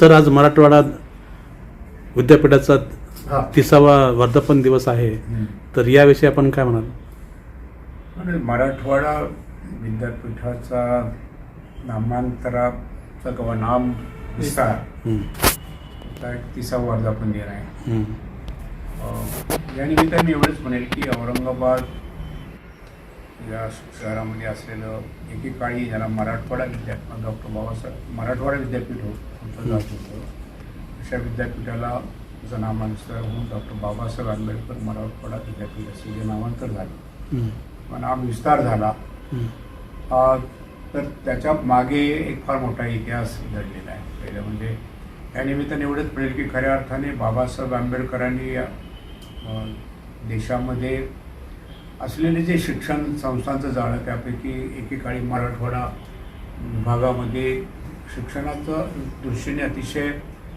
Sir आज मराठवाडा विद्यापीठाचा. तिसावा वर्धापन दिवस आहे. तर याविषयी आपण काय म्हणाल? मराठवाडा विद्यापीठाचा नामांतराचा किंवा नाम विस्तार तिसावा वर्धापन दिन आहे. या निमित्ताने मी एवढंच म्हणेल की औरंगाबाद या शहरामध्ये असलेलं एकेकाळी ज्याला मराठवाडा विद्यापीठ डॉक्टर बाबासाहेब मराठवाडा विद्यापीठ हो- म्हटलं जात होतं. अशा विद्यापीठाला जर नामांतर होऊन डॉक्टर बाबासाहेब आंबेडकर मराठवाडा विद्यापीठ असे जे नामांतर झालं. हं, किंवा नाम विस्तार झाला. हं, तर त्याच्यामागे एक फार मोठा इतिहास घडलेला आहे. पहिलं म्हणजे या निमित्ताने एवढंच मिळेल की खऱ्या अर्थाने बाबासाहेब आंबेडकरांनी देशामध्ये असलेले जे शिक्षण संस्थांचं जाळं त्यापैकी एकेकाळी मराठवाडा भागामध्ये शिक्षणाचं दृष्टीने अतिशय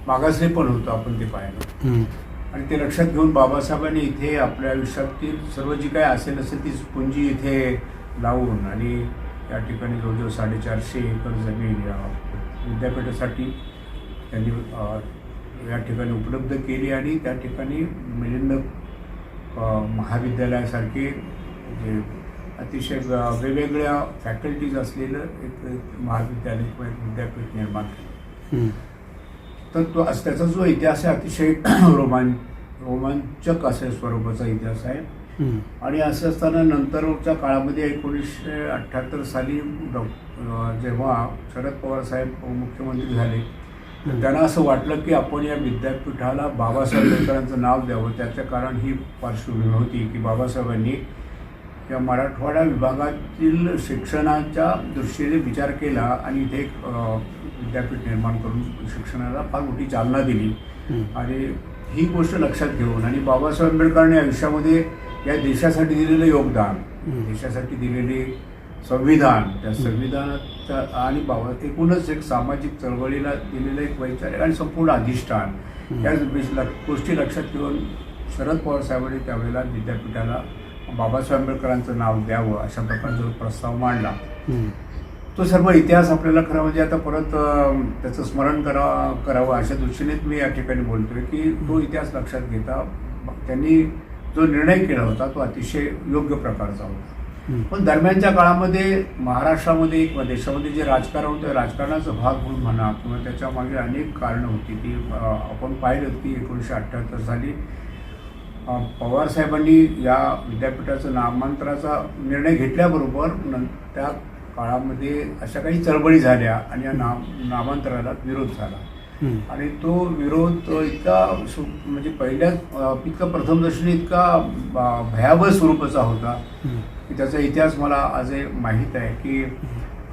मागासले पण होतं आपण ते पाहिलं. आणि ते लक्षात घेऊन बाबासाहेबांनी इथे आपल्या आयुष्यातील सर्व जी काय असेल असेल ती पुंजी इथे लावून आणि या ठिकाणी जवळजवळ साडेचारशे एकर जमीन या विद्यापीठासाठी त्यांनी या ठिकाणी उपलब्ध केली आणि त्या ठिकाणी मिलिंद महाविद्यालयासारखे जे अतिशय वेगवेगळ्या फॅकल्टीज असलेलं एक महाविद्यालय किंवा एक विद्यापीठ निर्माण केलं. तर तो अस- त्याचा जो इतिहास आहे अतिशय रोमान रोमांचक अशा स्वरूपाचा इतिहास आहे. आणि असं असताना नंतरच्या काळामध्ये एकोणीसशे अठ्ठ्याहत्तर साली जेव्हा शरद पवार साहेब मुख्यमंत्री झाले तर त्यांना असं वाटलं की आपण या विद्यापीठाला बाबासाहेब आंबेडकरांचं नाव द्यावं. त्याचं कारण ही पार्श्वभूमी होती की बाबासाहेबांनी या मराठवाडा विभागातील शिक्षणाच्या दृष्टीने विचार केला आणि इथे एक विद्यापीठ निर्माण करून शिक्षणाला फार मोठी चालना दिली. आणि ही गोष्ट लक्षात घेऊन आणि बाबासाहेब आंबेडकरांनी आयुष्यामध्ये या देशासाठी दिलेलं योगदान. देशासाठी दिलेले संविधान त्या संविधानाचा आणि बाबा एकूणच एक सामाजिक चळवळीला दिलेलं एक वैचारिक आणि संपूर्ण अधिष्ठान. या गोष्टी लक्षात घेऊन शरद पवार साहेबांनी त्यावेळेला विद्यापीठाला बाबासाहेब आंबेडकरांचं नाव द्यावं अशा प्रकारचा प्रस्ताव मांडला. तो सर्व इतिहास आपल्याला खरं म्हणजे आता परत त्याचं स्मरण करा करावं अशा दृष्टीनेच मी या ठिकाणी बोलतोय की तो इतिहास लक्षात घेता त्यांनी जो निर्णय केला होता तो अतिशय योग्य प्रकारचा होता. पण दरम्यानच्या काळामध्ये महाराष्ट्रामध्ये किंवा देशामध्ये जे राजकारण होतं राजकारणाचा भाग म्हणून म्हणा किंवा त्याच्यामागे अनेक कारणं होती ती आपण पाहिलं की एकोणीसशे अठ्ठ्याहत्तर साली अं, पवार साहेबांनी या विद्यापीठाचं नामांतराचा निर्णय घेतल्याबरोबर नं त्या काळामध्ये अशा काही चळवळी झाल्या आणि या नाम नामांतराला विरोध झाला. आणि तो विरोध इतका म्हणजे पहिल्याच अं, इतका प्रथमदर्शनी इतका भयावह स्वरूपाचा होता. की त्याचा इतिहास मला आजही माहीत आहे की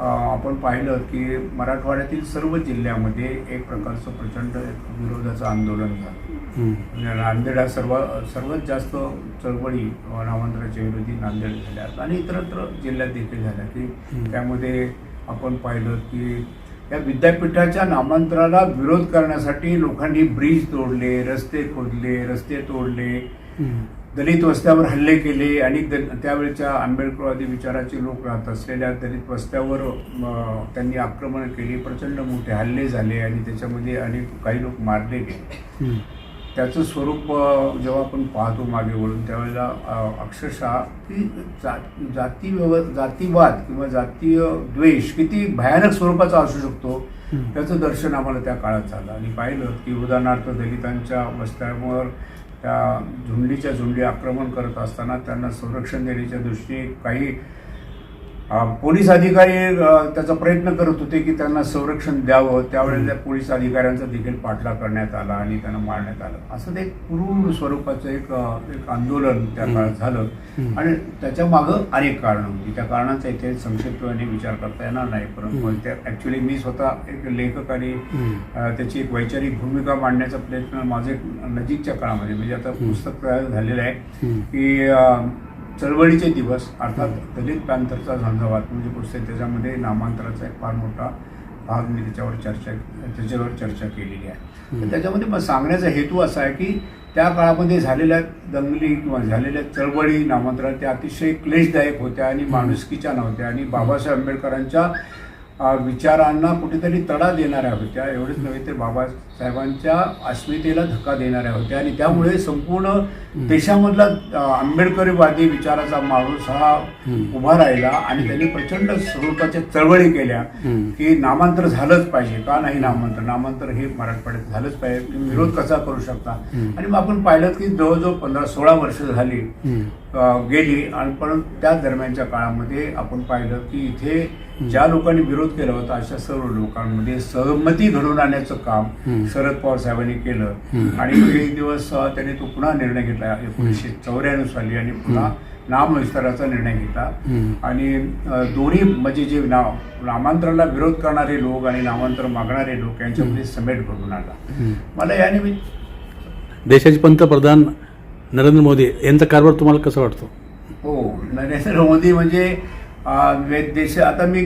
आपण पाहिलं की मराठवाड्यातील सर्व जिल्ह्यामध्ये एक प्रकारचं प्रचंड विरोधाचं आंदोलन झालं. म्हणजे नांदेड हा सर्व सर्वात जास्त चळवळी नामांतराच्या विरोधी नांदेड झाल्या आणि इतरत्र जिल्ह्यात देखील झाल्या की. त्यामध्ये आपण पाहिलं की या विद्यापीठाच्या नामांतराला विरोध करण्यासाठी लोकांनी ब्रिज तोडले रस्ते खोदले रस्ते तोडले. दलित वस्त्यावर हल्ले केले आणि द- त्यावेळच्या आंबेडकरवादी विचाराचे लोक राहत असलेल्या दलित वस्त्यावर त्यांनी आक्रमण केली प्रचंड मोठे हल्ले झाले आणि त्याच्यामध्ये अनेक काही लोक मारले गेले. हं, त्याचं स्वरूप जेव्हा आपण पाहतो मागे वळून त्यावेळेला अक्षरशः की जा जाती व्यव जातीवाद किंवा जातीय द्वेष किती भयानक स्वरूपाचा असू शकतो. त्याचं दर्शन आम्हाला त्या काळात झालं. आणि पाहिलं की उदाहरणार्थ दलितांच्या वस्त्यांवर त्या झुंडीच्या झुंडी आक्रमण करत असताना त्यांना संरक्षण देण्याच्या दृष्टीने काही पोलीस अधिकारी त्याचा प्रयत्न करत होते की त्यांना संरक्षण द्यावं. त्यावेळेला त्या पोलीस अधिकाऱ्यांचा देखील पाठलाग करण्यात आला आणि त्यांना मारण्यात आलं. असं ते क्रूर स्वरूपाचं एक एक आंदोलन त्या काळात झालं. आणि त्याच्या मागं अनेक कारणं होती. त्या कारणांचा इथे संक्षिप्तपणे विचार करता येणार नाही. परंतु. त्या ॲक्च्युली मी स्वतः एक लेखक आणि त्याची एक वैचारिक भूमिका मांडण्याचा प्रयत्न माझे नजीकच्या काळामध्ये म्हणजे आता. पुस्तक तयार झालेलं आहे की चळवळीचे दिवस अर्थात दलित पॅंथरचा झंझावात म्हणजे पुस्तक त्याच्यामध्ये नामांतराचा एक फार मोठा भाग मी त्याच्यावर चर्चा त्याच्यावर चर्चा केलेली आहे. त्याच्यामध्ये मग सांगण्याचा हेतू असा आहे की त्या काळामध्ये झालेल्या दंगली किंवा झालेल्या चळवळी नामांतरण त्या अतिशय क्लेशदायक होत्या आणि माणुसकीच्या नव्हत्या. आणि बाबासाहेब आंबेडकरांच्या विचारांना कुठेतरी तडा देणाऱ्या होत्या. एवढेच नव्हे तर बाबासाहेबांच्या अस्मितेला धक्का देणाऱ्या होत्या. आणि त्यामुळे संपूर्ण देशामधला आंबेडकरीवादी विचाराचा माणूस हा. उभा राहिला आणि त्यांनी प्रचंड स्वरूपाच्या चळवळी केल्या. की नामांतर झालंच पाहिजे. का नाही नामांतर? नामांतर हे मराठवाड्यात झालंच पाहिजे. तुम्ही विरोध कसा करू शकता. आणि मग आपण पाहिलं की जवळजवळ पंधरा सोळा वर्ष झाली गेली आणि पण त्या दरम्यानच्या काळामध्ये आपण पाहिलं की इथे ज्या लोकांनी विरोध केला होता अशा सर्व लोकांमध्ये सहमती घडवून आणण्याचं काम. शरद पवार साहेबांनी केलं. आणि एक दिवस त्यांनी तो पुन्हा निर्णय घेतला एकोणीसशे चौऱ्याण्णव साली आणि पुन्हा नामविस्ताराचा निर्णय घेतला. आणि दोन्ही म्हणजे जे नाव नामांतराला विरोध करणारे लोक आणि नामांतर मागणारे लोक यांच्यामध्ये समेट घडून आला. मला या निमित्त देशाचे पंतप्रधान नरेंद्र मोदी यांचा कारभार तुम्हाला कसा वाटतो हो नरेंद्र मोदी म्हणजे देश आता मी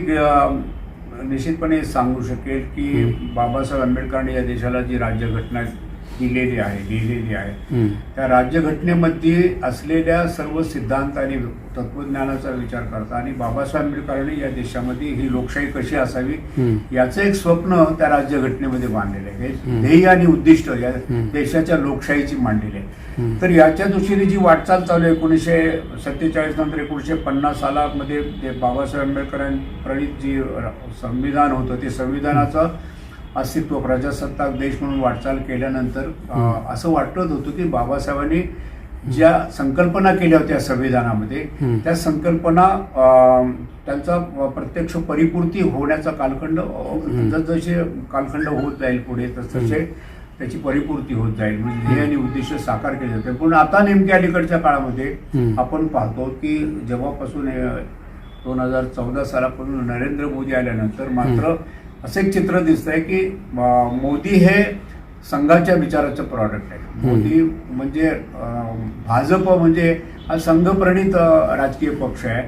निश्चितपणे सांगू शकेल की बाबासाहेब आंबेडकरांनी या देशाला जी राज्यघटना दिलेली आहे लिहिलेली आहे. त्या राज्यघटनेमध्ये असलेल्या सर्व सिद्धांत आणि तत्वज्ञानाचा विचार करता आणि बाबासाहेब आंबेडकरांनी या देशामध्ये ही लोकशाही कशी असावी. याचं एक स्वप्न त्या राज्यघटनेमध्ये मांडलेलं आहे हे. ध्येय आणि उद्दिष्ट या. देशाच्या लोकशाहीची मांडलेली आहे. तर याच्या दृष्टीने जी वाटचाल चालू आहे एकोणीसशे सत्तेचाळीस नंतर एकोणीसशे पन्नास सालामध्ये जे बाबासाहेब आंबेडकरांनी प्रणित जी संविधान होतं ते संविधानाचं अस्तित्व प्रजासत्ताक देश म्हणून वाटचाल केल्यानंतर असं वाटत होतं की बाबासाहेबांनी ज्या संकल्पना केल्या होत्या संविधानामध्ये. त्या संकल्पना त्यांचा प्रत्यक्ष परिपूर्ती होण्याचा कालखंड जसजसे कालखंड होत जाईल पुढे तसतसे त्याची परिपूर्ती होत जाईल. म्हणजे ध्येय आणि उद्दिष्ट साकार केले जाते पण आता नेमक्या अलीकडच्या काळामध्ये. आपण पाहतो की जेव्हापासून दोन हजार चौदा सालापासून नरेंद्र मोदी आल्यानंतर मात्र असं एक चित्र दिसतंय की अं, मोदी हे संघाच्या विचाराचं प्रॉडक्ट आहे मोदी म्हणजे भाजप म्हणजे हा संघप्रणित राजकीय पक्ष आहे.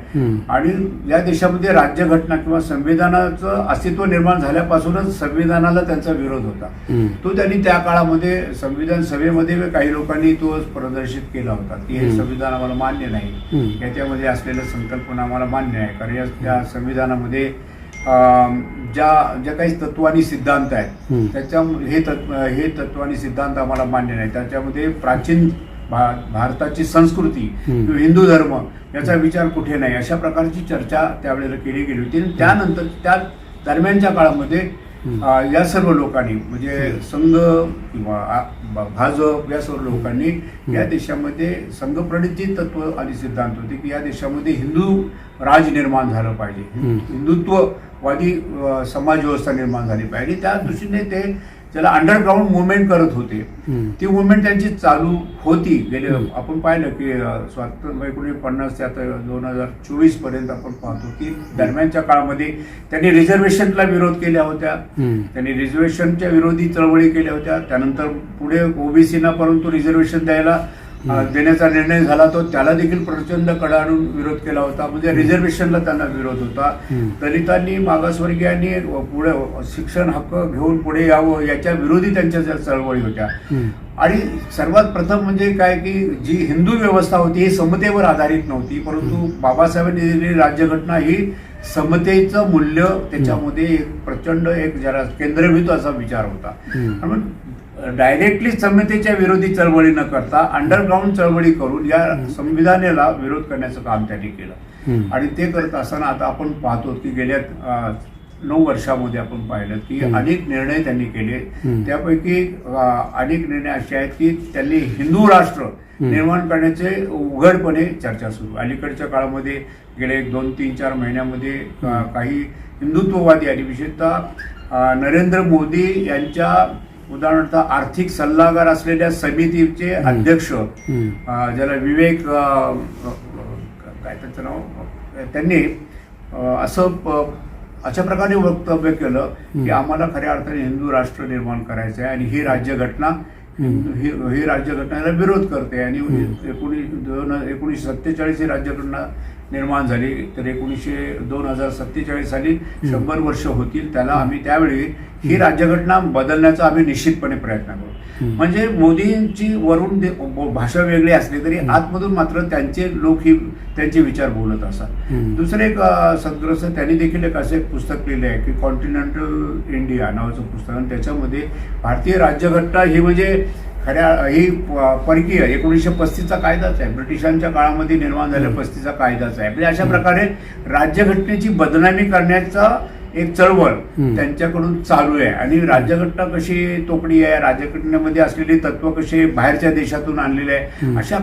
आणि या देशामध्ये राज्यघटना किंवा संविधानाचं अस्तित्व निर्माण झाल्यापासूनच संविधानाला त्यांचा विरोध होता. तो त्यांनी त्या काळामध्ये संविधान सभेमध्ये काही लोकांनी तो प्रदर्शित केला होता की हे. संविधान आम्हाला मान्य नाही. याच्यामध्ये असलेल्या संकल्पना आम्हाला मान्य आहे कारण या संविधानामध्ये ज्या ज्या काही तत्व आणि सिद्धांत आहेत. त्याच्या हे तत्व हे तत्व आणि सिद्धांत आम्हाला मान्य नाही त्याच्यामध्ये प्राचीन भा भारताची संस्कृती. किंवा हिंदू धर्म याचा विचार कुठे नाही अशा प्रकारची चर्चा त्यावेळेला केली गेली होती त्यानंतर त्या दरम्यानच्या काळामध्ये या सर्व लोकांनी म्हणजे संघ किंवा भाजप या सर्व लोकांनी या देशामध्ये संघप्रणित जी तत्व आणि सिद्धांत होते की या देशामध्ये हिंदू राज निर्माण झालं पाहिजे. हिंदुत्ववादी समाज व्यवस्था निर्माण झाली पाहिजे. त्या दृष्टीने ते ज्याला अंडरग्राऊंड मुवमेंट करत होते. ती मुवमेंट त्यांची चालू होती. गेले आपण पाहिलं की स्वातंत्र्य एकोणीसशे पन्नास ते आता दोन हजार चोवीसपर्यंत आपण पाहतो की दरम्यानच्या काळामध्ये त्यांनी रिझर्वेशनला विरोध केल्या होत्या. त्यांनी रिझर्वेशनच्या विरोधी चळवळी केल्या होत्या. त्यानंतर पुढे ओबीसीना परंतु रिझर्वेशन द्यायला देण्याचा निर्णय झाला तो त्याला देखील प्रचंड कडाडून विरोध केला होता. म्हणजे रिझर्वेशनला त्यांना विरोध होता. दलितांनी मागासवर्गीयांनी पुढे शिक्षण हक्क घेऊन पुढे यावं याच्या विरोधी त्यांच्या ज्या चळवळी होत्या. आणि सर्वात प्रथम म्हणजे काय की जी हिंदू व्यवस्था होती ही समतेवर आधारित नव्हती. परंतु बाबासाहेबांनी दिलेली राज्यघटना ही समतेचं मूल्य त्याच्यामध्ये एक प्रचंड एक जरा केंद्रबिंदू असा विचार होता. डायरेक्टली समतेच्या विरोधी चळवळी न करता अंडरग्राऊंड चळवळी करून या संविधानाला विरोध करण्याचं काम त्यांनी केलं. आणि ते करत असताना आता आपण पाहतो की गेल्या नऊ वर्षामध्ये आपण पाहिलं की. अनेक निर्णय त्यांनी केले. त्यापैकी अनेक निर्णय असे आहेत की त्यांनी हिंदू राष्ट्र. निर्माण करण्याचे उघडपणे चर्चा सुरू अलीकडच्या काळामध्ये गेले दोन तीन चार महिन्यामध्ये काही हिंदुत्ववादी आणि विशेषतः नरेंद्र मोदी यांच्या उदाहरणार्थ आर्थिक सल्लागार असलेल्या समितीचे. अध्यक्ष ज्याला विवेक काय त्यांचं नाव त्यांनी असं अशा प्रकारे वक्तव्य केलं की. आम्हाला खऱ्या अर्थाने हिंदू राष्ट्र निर्माण करायचं आहे आणि ही राज्यघटना. ही ही राज्यघटनेला विरोध करते आणि. एकोणीस दोन एकोणीसशे सत्तेचाळीस ही राज्यघटना निर्माण झाली. तर एकोणीसशे दोन हजार सत्तेचाळीस साली शंभर वर्ष होतील. त्याला आम्ही त्यावेळी ही राज्यघटना बदलण्याचा आम्ही निश्चितपणे प्रयत्न करू. म्हणजे मोदींची वरून भाषा वेगळी असली तरी आतमधून मात्र त्यांचे लोक ही त्यांचे विचार बोलत असतात. दुसरं एक सद्ग्रस्त त्यांनी देखील एक असं पुस्तक लिहिलं आहे की कॉन्टिनेंटल इंडिया नावाचं पुस्तक आणि त्याच्यामध्ये भारतीय राज्यघटना ही म्हणजे खऱ्या ही परकीय एकोणीसशे पस्तीसचा कायदाच आहे ब्रिटिशांच्या काळामध्ये निर्माण झालेला. पस्तीसचा कायदाच आहे म्हणजे अशा प्रकारे राज्यघटनेची बदनामी करण्याचा एक चळवळ. त्यांच्याकडून चालू आहे आणि राज्यघटना कशी तोकडी आहे राज्यघटनेमध्ये असलेली तत्व कसे बाहेरच्या देशातून आणलेले आहे. अशा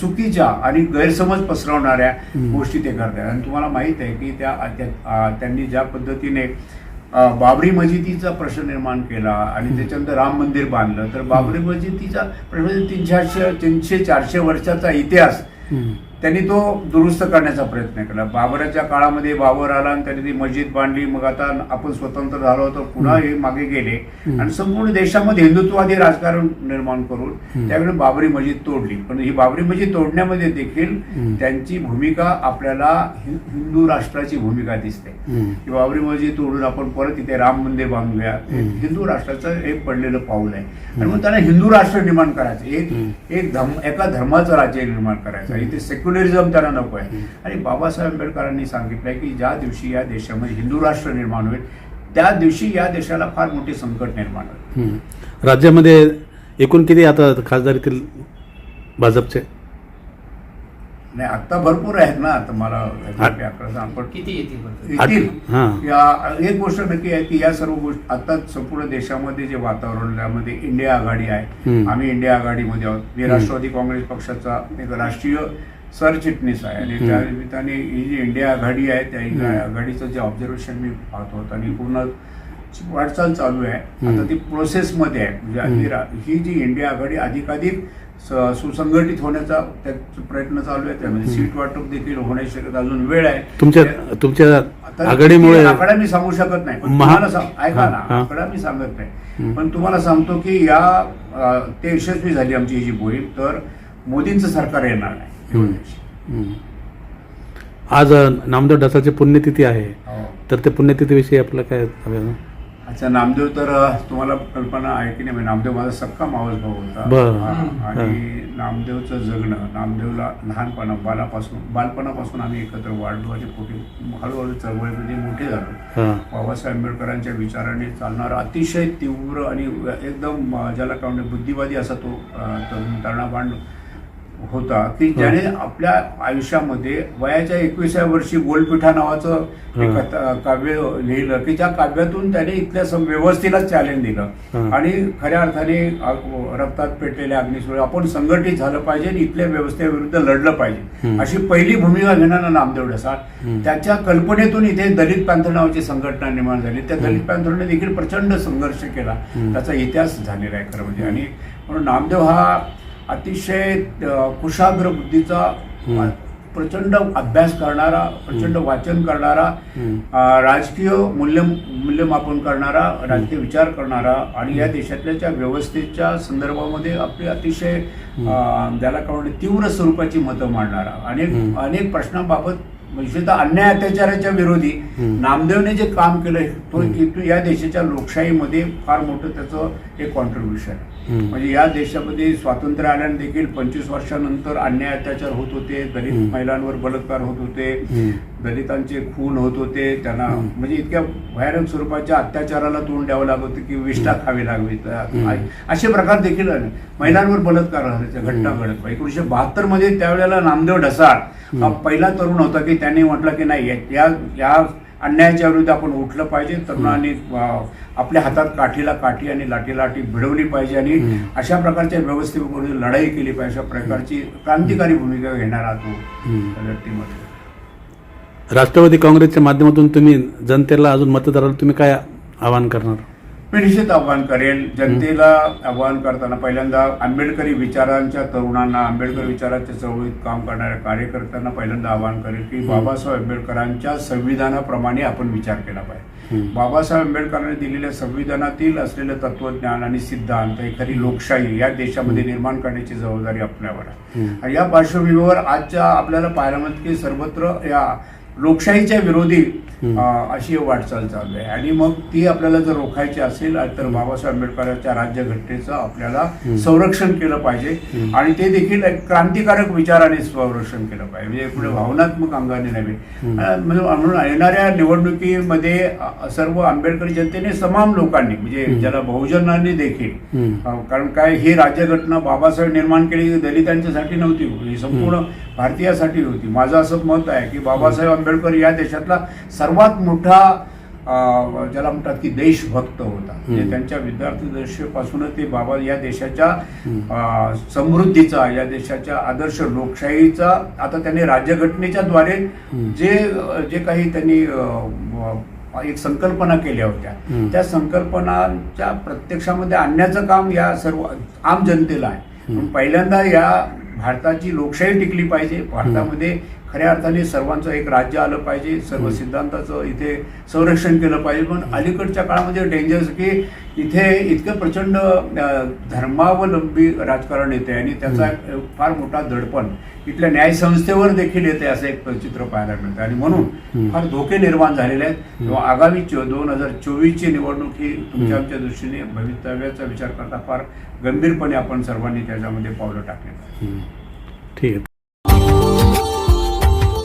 चुकीच्या आणि गैरसमज पसरवणाऱ्या. गोष्टी ते करतात आणि तुम्हाला माहीत आहे की त्या त्यांनी ज्या पद्धतीने बाबरी मस्जिदीचा प्रश्न निर्माण केला आणि त्याच्यानंतर राम मंदिर बांधलं. तर बाबरी मस्जिदीचा प्रश्न म्हणजे तीनशे तीनशे चारशे वर्षाचा इतिहास. त्यांनी तो दुरुस्त करण्याचा प्रयत्न केला. बाबराच्या काळामध्ये बाबर आला आणि त्यांनी ती मस्जिद बांधली. मग आता आपण स्वतंत्र झालो तर पुन्हा हे मागे गेले. आणि संपूर्ण देशामध्ये हिंदुत्ववादी राजकारण निर्माण करून. त्यावेळी बाबरी मस्जिद तोडली. पण ही बाबरी मस्जिद तोडण्यामध्ये देखील. त्यांची भूमिका आपल्याला हिंदू राष्ट्राची भूमिका दिसते. की बाबरी मस्जिद तोडून आपण परत इथे राम मंदिर बांधूया. हिंदू राष्ट्राचं एक पडलेलं पाऊल आहे. आणि मग त्यांना हिंदू राष्ट्र निर्माण करायचं. एक धर्म एका धर्माचं राज्य निर्माण करायचं. इथे सेक्युलरिझम त्यांना नको आहे. आणि बाबासाहेब आंबेडकरांनी सांगितलंय की ज्या दिवशी या देशामध्ये हिंदू राष्ट्र निर्माण होईल त्या दिवशी या देशाला फार मोठे संकट निर्माण होईल. राज्यामध्ये एकूण किती आता खासदारीतील भाजपचे नाही आता भरपूर आहेत ना आता मला किती येतील हां. या एक गोष्ट नक्की आहे की या सर्व गोष्टी आता संपूर्ण देशामध्ये जे वातावरण त्यामध्ये इंडिया आघाडी आहे. आम्ही इंडिया आघाडीमध्ये आहोत मी. राष्ट्रवादी काँग्रेस पक्षाचा एक राष्ट्रीय सरचिटणीस आहे आणि. त्या निमित्ताने ही जी इंडिया आघाडी आहे त्या. आघाडीचं जे ऑब्झर्वेशन मी पाहतो आणि पूर्ण वाटचाल चालू आहे. आता ती प्रोसेसमध्ये आहे म्हणजे. ही जी इंडिया आघाडी अधिकाधिक सुसंघटित होण्याचा त्याचा प्रयत्न चालू आहे त्यामध्ये. सीट वाटप देखील होण्याची शक्यता अजून वेळ आहे तुमच्या तुमच्या आघाडीमुळे आकडा मी सांगू शकत नाही पण महा- तुम्हाला ऐका ना. आकडा मी सांगत नाही. पण तुम्हाला सांगतो की या ते यशस्वी झाली आमची ही जी मोहीम तर मोदींचं सरकार येणार नाही. आज नामदेव ढसाची पुण्यतिथी आहे. हो. तर ते पुण्यतिथीविषयी आपलं काय? अच्छा नामदेव तर तुम्हाला कल्पना आहे की नाही म्हणजे नामदेव माझा सक्का मावस भाऊ होता. बरं. आणि नामदेवचं जगणं नामदेवला लहानपणा बालापासून बालपणापासून आम्ही एकत्र वाढलो आणि पोटी हळूहळू चळवळीमध्ये मोठे झालो. हां. बाबासाहेब आंबेडकरांच्या विचाराने चालणारा अतिशय तीव्र आणि एकदम ज्याला काय म्हणते बुद्धिवादी असा तो तरुण तरुणाबांड होता. की ज्याने आपल्या आयुष्यामध्ये वयाच्या एकविसाव्या वर्षी गोलपिठा नावाचं एक काव्य लिहिलं की ज्या काव्यातून त्याने इथल्या व्यवस्थेला चॅलेंज दिलं. आणि खऱ्या अर्थाने रक्तात पेटलेल्या अग्निस्वर आपण संघटित झालं पाहिजे आणि इथल्या व्यवस्थेविरुद्ध लढलं पाहिजे. अशी पहिली भूमिका घेणारा नामदेव ढसाळ. हम्म. त्याच्या कल्पनेतून इथे दलित पॅन्थर नावाची संघटना निर्माण झाली. त्या दलित पॅन्थरने देखील प्रचंड संघर्ष केला. त्याचा इतिहास झालेला आहे खरं म्हणजे. आणि म्हणून नामदेव हा अतिशय कुशाग्र बुद्धीचा प्रचंड अभ्यास करणारा प्रचंड वाचन करणारा राजकीय मूल्य मूल्यमापन करणारा राजकीय विचार करणारा आणि या देशातल्या ज्या व्यवस्थेच्या संदर्भामध्ये आपली अतिशय ज्याला काय म्हणते तीव्र स्वरूपाची मतं मांडणारा. अनेक. अनेक प्रश्नांबाबत विशेषतः अन्याय अत्याचाराच्या विरोधी. नामदेवने जे काम केलंय तो या देशाच्या लोकशाहीमध्ये फार मोठं त्याचं एक कॉन्ट्रीब्युशन आहे. म्हणजे या देशामध्ये स्वातंत्र्य आल्याने देखील पंचवीस वर्षानंतर अन्याय अत्याचार होत होते दलित. महिलांवर बलात्कार होत होते. दलितांचे खून होत होते त्यांना. म्हणजे इतक्या भयानक स्वरूपाच्या अत्याचाराला तोंड द्यावं लागत होतं की विष्ठा खावी लागवी. असे प्रकार देखील. महिलांवर बलात्कार घटना. घडत एकोणीशे बहात्तरमध्ये त्यावेळेला नामदेव ढसाळ हा. पहिला तरुण होता की त्यांनी म्हटलं की नाही या या अन्यायाच्या विरुद्ध आपण उठलं पाहिजे तरुणांनी आपल्या हातात काठीला काठी आणि लाठी लाठी भिडवली पाहिजे आणि. अशा प्रकारच्या व्यवस्थेविरुद्ध लढाई केली पाहिजे अशा प्रकारची क्रांतिकारी भूमिका घेणारा तो हम्म. त्या व्यक्तिमत्व राष्ट्रवादी काँग्रेसच्या माध्यमातून तुम्ही जनतेला अजून मतदाराला तुम्ही काय आवाहन करणार निश्चित आव्हान करेल. जनतेला आव्हान करताना पहिल्यांदा आंबेडकरी विचारांच्या तरुणांना आंबेडकर विचाराच्या चळवळीत काम करणाऱ्या कार्यकर्त्यांना पहिल्यांदा आवाहन करेल की बाबासाहेब आंबेडकरांच्या संविधानाप्रमाणे आपण विचार केला पाहिजे. बाबासाहेब आंबेडकरांनी दिलेल्या संविधानातील असलेलं तत्वज्ञान आणि सिद्धांत खरी लोकशाही या देशामध्ये निर्माण करण्याची जबाबदारी आपल्यावर आहे. आणि या पार्श्वभूमीवर आजच्या आपल्याला पाहायला मिळत की सर्वत्र या लोकशाहीच्या विरोधी अशी वाटचाल चालू आहे. आणि मग ती आपल्याला जर रोखायची असेल तर बाबासाहेब आंबेडकरांच्या राज्यघटनेचं आपल्याला संरक्षण केलं पाहिजे. आणि ते देखील क्रांतिकारक विचाराने संरक्षण केलं पाहिजे. म्हणजे पुढे भावनात्मक अंगाने नव्हे. म्हणून येणाऱ्या निवडणुकीमध्ये सर्व आंबेडकरी जनतेने समान लोकांनी म्हणजे ज्याला बहुजनांनी देखील कारण काय ही राज्यघटना बाबासाहेब निर्माण केली दलितांच्यासाठी नव्हती. ही संपूर्ण भारतीयासाठी होती. माझं असं मत आहे की बाबासाहेब आंबेडकर या देशातला सर्वात मोठा ज्याला म्हणतात की देशभक्त होता. म्हणजे त्यांच्या विद्यार्थी दशेपासूनच ते बाबा या देशाच्या समृद्धीचा या देशाच्या आदर्श लोकशाहीचा आता त्यांनी राज्यघटनेच्या द्वारे जे जे काही त्यांनी एक संकल्पना केल्या होत्या. त्या संकल्पनांच्या प्रत्यक्षामध्ये आणण्याचं काम या सर्व आम जनतेला आहे. पहिल्यांदा या भारताची लोकशाही टिकली पाहिजे. भारतामध्ये खऱ्या अर्थाने सर्वांचं एक राज्य आलं पाहिजे सर्व सिद्धांताचं इथे संरक्षण केलं पाहिजे. पण अलीकडच्या काळामध्ये डेंजरस की इथे इतकं प्रचंड धर्मावलंबी राजकारण येते आणि त्याचा फार मोठा दडपण इथल्या न्यायसंस्थेवर देखील येते असं एक चित्र पाहायला मिळतं आणि म्हणून फार धोके निर्माण झालेले आहेत. किंवा आगामी दोन हजार चोवीसची निवडणूक ही तुमच्या आमच्या दृष्टीने भवितव्याचा विचार करता फार गंभीरपणे आपण सर्वांनी त्याच्यामध्ये पावलं टाकले. ठीक आहे.